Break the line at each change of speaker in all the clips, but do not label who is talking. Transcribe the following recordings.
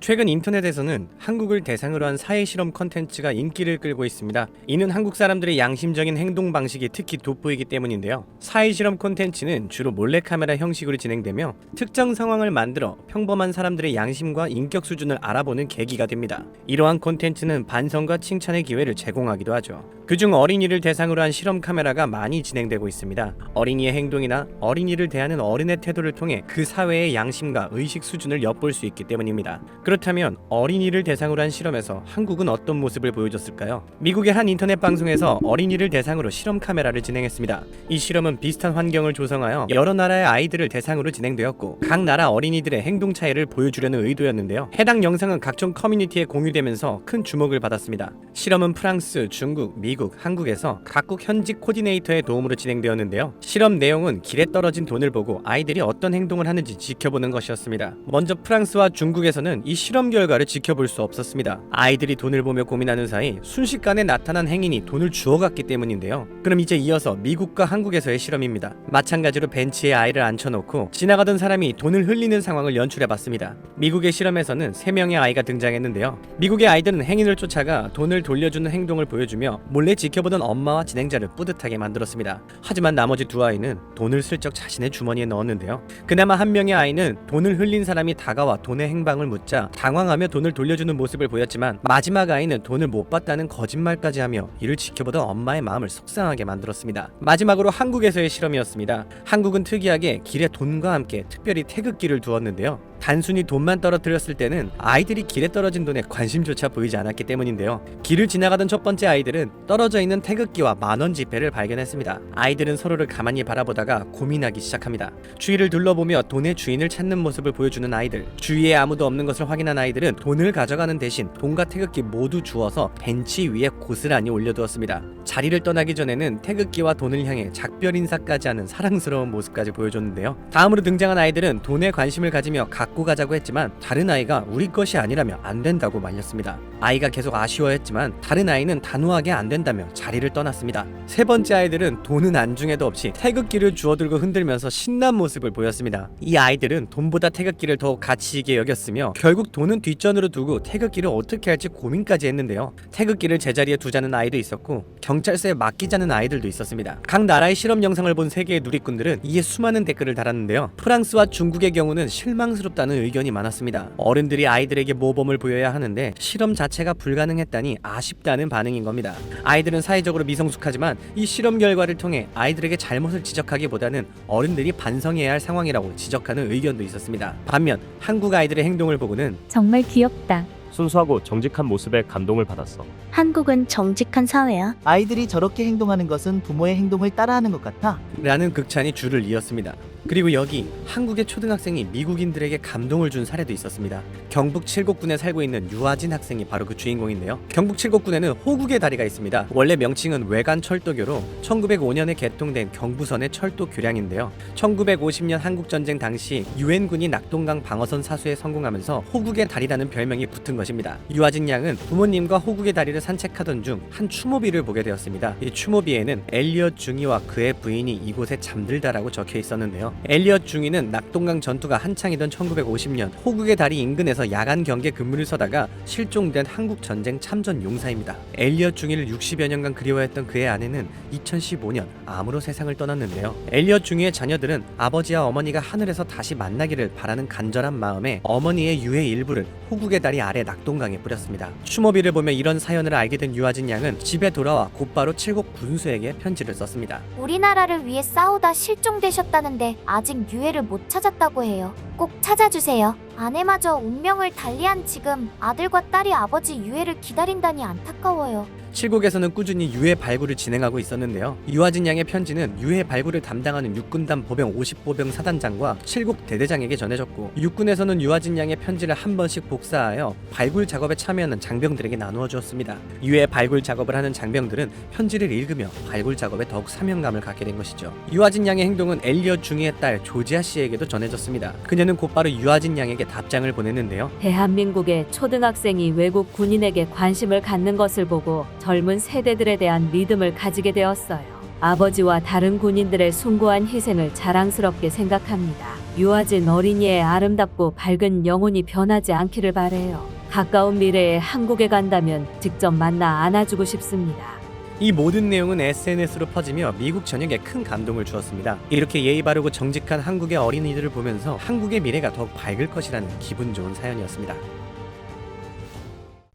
최근 인터넷에서는 한국을 대상으로 한 사회 실험 컨텐츠가 인기를 끌고 있습니다. 이는 한국 사람들의 양심적인 행동 방식이 특히 돋보이기 때문인데요. 사회 실험 컨텐츠는 주로 몰래카메라 형식으로 진행되며 특정 상황을 만들어 평범한 사람들의 양심과 인격 수준을 알아보는 계기가 됩니다. 이러한 콘텐츠는 반성과 칭찬의 기회를 제공하기도 하죠. 그중 어린이를 대상으로 한 실험 카메라가 많이 진행되고 있습니다. 어린이의 행동이나 어린이를 대하는 어른의 태도를 통해 그 사회의 양심과 의식 수준을 엿볼 수 있기 때문입니다. 그렇다면 어린이를 대상으로 한 실험에서 한국은 어떤 모습을 보여줬을까요? 미국의 한 인터넷 방송에서 어린이를 대상으로 실험 카메라를 진행했습니다. 이 실험은 비슷한 환경을 조성하여 여러 나라의 아이들을 대상으로 진행되었고 각 나라 어린이들의 행동 차이를 보여주려는 의도였는데요. 해당 영상은 각종 커뮤니티에 공유되면서 큰 주목을 받았습니다. 실험은 프랑스, 중국, 미국, 한국에서 각국 현직 코디네이터의 도움으로 진행되었는데요. 실험 내용은 길에 떨어진 돈을 보고 아이들이 어떤 행동을 하는지 지켜보는 것이었습니다. 먼저 프랑스와 중국에서는 이 실험 결과를 지켜볼 수 없었습니다. 아이들이 돈을 보며 고민하는 사이 순식간에 나타난 행인이 돈을 주워갔기 때문인데요. 그럼 이제 이어서 미국과 한국에서의 실험입니다. 마찬가지로 벤치에 아이를 앉혀놓고 지나가던 사람이 돈을 흘리는 상황을 연출해봤습니다. 미국의 실험에서는 3명의 아이가 등장했는데요. 미국의 아이들은 행인을 쫓아가 돈을 돌려주는 행동을 보여주며 몰래 지켜보던 엄마와 진행자를 뿌듯하게 만들었습니다. 하지만 나머지 두 아이는 돈을 슬쩍 자신의 주머니에 넣었는데요. 그나마 한 명의 아이는 돈을 흘린 사람이 다가와 돈의 행방을 묻자 당황하며 돈을 돌려주는 모습을 보였지만 마지막 아이는 돈을 못 받다는 거짓말까지 하며 이를 지켜보던 엄마의 마음을 속상하게 만들었습니다. 마지막으로 한국에서의 실험이었습니다. 한국은 특이하게 길에 돈과 함께 특별히 태극기를 두었는데요. 단순히 돈만 떨어뜨렸을 때는 아이들이 길에 떨어진 돈에 관심조차 보이지 않았기 때문인데요. 길을 지나가던 첫 번째 아이들은 떨어져 있는 태극기와 만원 지폐를 발견했습니다. 아이들은 서로를 가만히 바라보다가 고민하기 시작합니다. 주위를 둘러보며 돈의 주인을 찾는 모습을 보여주는 아이들. 주위에 아무도 없는 것을 확인한 아이들은 돈을 가져가는 대신 돈과 태극기 모두 주워서 벤치 위에 고스란히 올려두었습니다. 자리를 떠나기 전에는 태극기와 돈을 향해 작별 인사까지 하는 사랑스러운 모습까지 보여줬는데요. 다음으로 등장한 아이들은 돈에 관심을 가지며 갖고 가자고 했지만 다른 아이가 우리 것이 아니라며 안 된다고 말렸습니다. 아이가 계속 아쉬워했지만 다른 아이는 단호하게 안 된다며 자리를 떠났습니다. 세 번째 아이들은 돈은 안중에도 없이 태극기를 주워들고 흔들면서 신난 모습을 보였습니다. 이 아이들은 돈보다 태극기를 더 가치 있게 여겼으며 결국 돈은 뒷전으로 두고 태극기를 어떻게 할지 고민까지 했는데요. 태극기를 제자리에 두자는 아이도 있었고 경찰서에 맡기자는 아이들도 있었습니다. 각 나라의 실험 영상을 본 세계의 누리꾼들은 이에 수많은 댓글을 달았는데요. 프랑스와 중국의 경우는 실망스럽다 는 의견이 많았습니다. 어른들이 아이들에게 모범을 보여야 하는데 실험 자체가 불가능했다니 아쉽다는 반응인 겁니다. 아이들은 사회적으로 미성숙하지만 이 실험 결과를 통해 아이들에게 잘못을 지적하기보다는 어른들이 반성해야 할 상황이라고 지적하는 의견도 있었습니다. 반면 한국 아이들의 행동을 보고는
정말 귀엽다.
순수하고 정직한 모습에 감동을 받았어.
한국은 정직한 사회야.
아이들이 저렇게 행동하는 것은 부모의 행동을 따라하는 것 같아.
라는 극찬이 줄을 이었습니다. 그리고 여기 한국의 초등학생이 미국인들에게 감동을 준 사례도 있었습니다. 경북 칠곡군에 살고 있는 유아진 학생이 바로 그 주인공인데요. 경북 칠곡군에는 호국의 다리가 있습니다. 원래 명칭은 외관 철도교로 1905년에 개통된 경부선의 철도 교량인데요. 1950년 한국 전쟁 당시 유엔군이 낙동강 방어선 사수에 성공하면서 호국의 다리라는 별명이 붙은 것입니다. 유아진 양은 부모님과 호국의 다리를 산책하던 중 한 추모비를 보게 되었습니다. 이 추모비에는 엘리엇 중위와 그의 부인이 이곳에 잠들다라고 적혀 엘리엇 중위는 낙동강 전투가 한창이던 1950년 호국의 다리 인근에서 야간 경계 근무를 서다가 실종된 한국 전쟁 참전 용사입니다. 엘리엇 중위를 60여 년간 그리워했던 그의 아내는 2015년 암으로 세상을 떠났는데요. 엘리엇 중위의 자녀들은 아버지와 어머니가 하늘에서 다시 만나기를 바라는 간절한 마음에 어머니의 유해 일부를 호국의 다리 아래 낙동강에 뿌렸습니다. 추모비를 보며 이런 사연을 알게 된 유아진 양은 집에 돌아와 곧바로 칠곡 군수에게 편지를 썼습니다.
우리나라를 위해 싸우다 실종되셨다는데 아직 유해를 못 찾았다고 해요. 꼭 찾아주세요. 아내마저 운명을 달리한 지금 아들과 딸이 아버지 유해를 기다린다니 안타까워요.
칠곡에서는 꾸준히 유해 발굴을 진행하고 있었는데요. 유아진 양의 편지는 유해 발굴을 담당하는 육군단 보병 50보병 사단장과 칠곡 대대장에게 전해졌고 육군에서는 유아진 양의 편지를 한 번씩 복사하여 발굴 작업에 참여하는 장병들에게 나누어 주었습니다. 유해 발굴 작업을 하는 장병들은 편지를 읽으며 발굴 작업에 더욱 사명감을 갖게 된 것이죠. 유아진 양의 행동은 엘리엇 중위의 딸 조지아 씨에게도 전해졌습니다. 그녀는 곧바로 유아진 양에게 답장을 보냈는데요.
대한민국의 초등학생이 외국 군인에게 관심을 갖는 것을 보고 젊은 세대들에 대한 믿음을 가지게 되었어요. 아버지와 다른 군인들의 숭고한 희생을 자랑스럽게 생각합니다. 유아진 어린이의 아름답고 밝은 영혼이 변하지 않기를 바래요. 가까운 미래에 한국에 간다면 직접 만나 안아주고 싶습니다.
이 모든 내용은 SNS로 퍼지며 미국 전역에 큰 감동을 주었습니다. 이렇게 예의 바르고 정직한 한국의 어린이들을 보면서 한국의 미래가 더욱 밝을 것이라는 기분 좋은 사연이었습니다.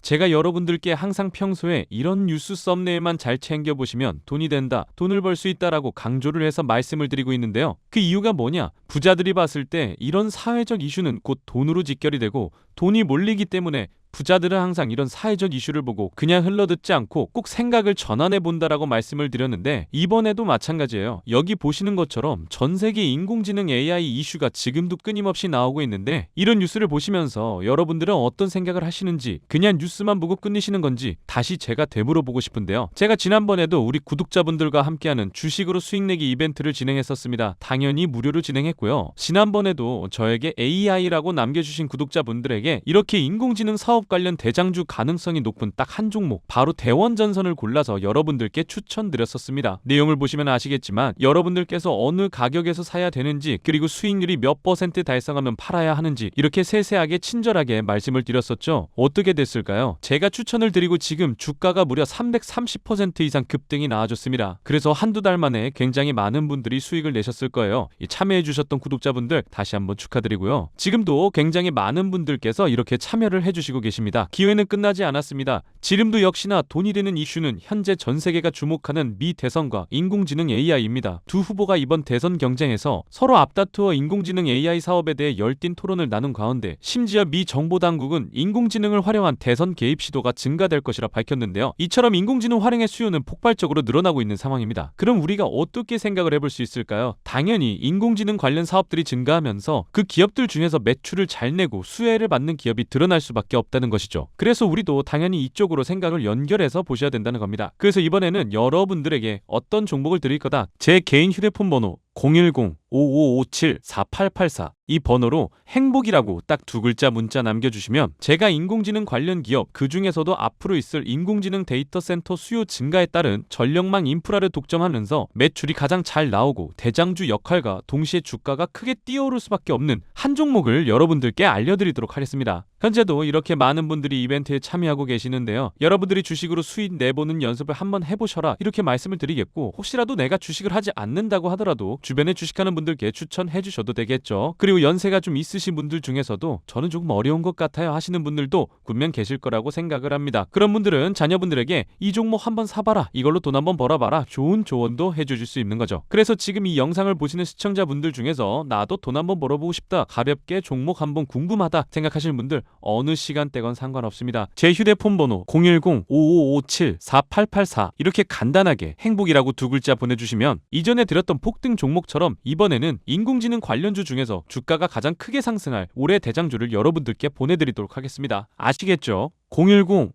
제가 여러분들께 항상 평소에 이런 뉴스 썸네일만 잘 챙겨보시면 돈이 된다, 돈을 벌 수 있다라고 강조를 해서 말씀을 드리고 있는데요. 그 이유가 뭐냐? 부자들이 봤을 때 이런 사회적 이슈는 곧 돈으로 직결이 되고 돈이 몰리기 때문에 부자들은 항상 이런 사회적 이슈를 보고 그냥 흘러듣지 않고 꼭 생각을 전환해 본다라고 말씀을 드렸는데 이번에도 마찬가지예요. 여기 보시는 것처럼 전 세계 인공지능 AI 이슈가 지금도 끊임없이 나오고 있는데 이런 뉴스를 보시면서 여러분들은 어떤 생각을 하시는지 그냥 뉴스만 보고 끝내시는 건지 다시 제가 되물어 보고 싶은데요. 제가 지난번에도 우리 구독자분들과 함께하는 주식으로 수익 내기 이벤트를 진행했었습니다. 당연히 무료로 진행했고요. 지난번에도 저에게 AI라고 남겨주신 구독자분들에게 이렇게 인공지능 사업 관련 대장주 가능성이 높은 딱 한 종목 바로 대원전선을 골라서 여러분들께 추천드렸었습니다. 내용을 보시면 아시겠지만 여러분들께서 어느 가격에서 사야 되는지 그리고 수익률이 몇 퍼센트 달성하면 팔아야 하는지 이렇게 세세하게 친절하게 말씀을 드렸었죠. 어떻게 됐을까요? 제가 추천을 드리고 지금 주가가 무려 330% 이상 급등이 나와줬습니다. 그래서 한두 달 만에 굉장히 많은 분들이 수익을 내셨을 거예요. 이 참여해 주셨던 구독자분들 다시 한번 축하드리고요. 지금도 굉장히 많은 분들께서 이렇게 참여를 해주시고 계십니다. 기회는 끝나지 않았습니다. 지금도 역시나 돈이 되는 이슈는 현재 전 세계가 주목하는 미 대선과 인공지능 AI입니다. 두 후보가 이번 대선 경쟁에서 서로 앞다투어 인공지능 AI 사업에 대해 열띤 토론을 나눈 가운데 심지어 미 정보 당국은 인공지능을 활용한 대선 개입 시도가 증가될 것이라 밝혔는데요. 이처럼 인공지능 활용의 수요는 폭발적으로 늘어나고 있는 상황입니다. 그럼 우리가 어떻게 생각을 해볼 수 있을까요? 당연히 인공지능 관련 사업들이 증가하면서 그 기업들 중에서 매출을 잘 내고 수혜를 받는 기업이 드러날 수밖에 없다는 것이죠. 그래서 우리도 당연히 이쪽으로 생각을 연결해서 보셔야 된다는 겁니다. 그래서 이번에는 여러분들에게 어떤 종목을 드릴 거다. 제 개인 휴대폰 번호 010-5557-4884 이 번호로 행복이라고 딱 두 글자 문자 남겨주시면 제가 인공지능 관련 기업 그 중에서도 앞으로 있을 인공지능 데이터 센터 수요 증가에 따른 전력망 인프라를 독점하면서 매출이 가장 잘 나오고 대장주 역할과 동시에 주가가 크게 뛰어오를 수밖에 없는 한 종목을 여러분들께 알려드리도록 하겠습니다. 현재도 이렇게 많은 분들이 이벤트에 참여하고 계시는데요. 여러분들이 주식으로 수익 내보는 연습을 한번 해보셔라 이렇게 말씀을 드리겠고 혹시라도 내가 주식을 하지 않는다고 하더라도 주변에 주식하는 분들께 추천해 주셔도 되겠죠. 그리고 연세가 좀 있으신 분들 중에서도 저는 조금 어려운 것 같아요 하시는 분들도 분명 계실 거라고 생각을 합니다. 그런 분들은 자녀분들에게 이 종목 한번 사봐라 이걸로 돈 한번 벌어봐라 좋은 조언도 해주실 수 있는 거죠. 그래서 지금 이 영상을 보시는 시청자분들 중에서 나도 돈 한번 벌어보고 싶다 가볍게 종목 한번 궁금하다 생각하시는 분들 어느 시간대건 상관없습니다. 제 휴대폰 번호 010-5557-4884 이렇게 간단하게 행복이라고 두 글자 보내주시면 이전에 드렸던 폭등 종목처럼 이번에는 인공지능 관련주 중에서 주가가 가장 크게 상승할 올해 대장주를 여러분들께 보내드리도록 하겠습니다. 아시겠죠?